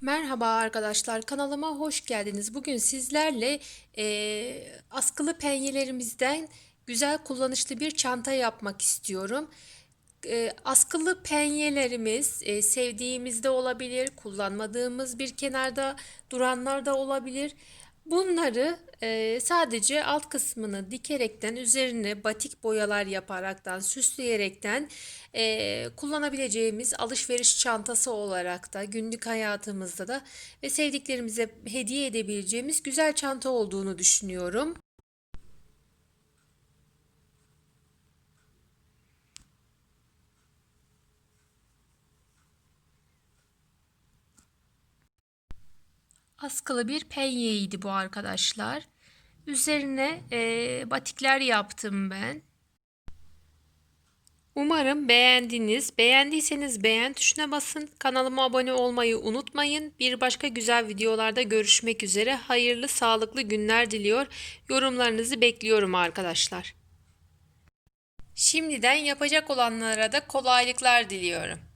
Merhaba arkadaşlar, kanalıma hoş geldiniz. Bugün sizlerle eee, askılı penyelerimizden güzel kullanışlı bir çanta yapmak istiyorum. Eee, askılı penyelerimiz eee, sevdiğimizde olabilir, kullanmadığımız bir kenarda duranlar da olabilir. Bunları eee, sadece alt kısmını dikerekten üzerine batik boyalar yaparaktan süsleyerekten eee, kullanabileceğimiz alışveriş çantası olarak da günlük hayatımızda da ve sevdiklerimize hediye edebileceğimiz güzel çanta olduğunu düşünüyorum. Askılı bir penyeydi bu arkadaşlar. Üzerine eee, batikler yaptım ben. Umarım beğendiniz. Beğendiyseniz beğen tuşuna basın. Kanalıma abone olmayı unutmayın. Bir başka güzel videolarda görüşmek üzere. Hayırlı, sağlıklı günler diliyor. Yorumlarınızı bekliyorum arkadaşlar. Şimdiden yapacak olanlara da kolaylıklar diliyorum.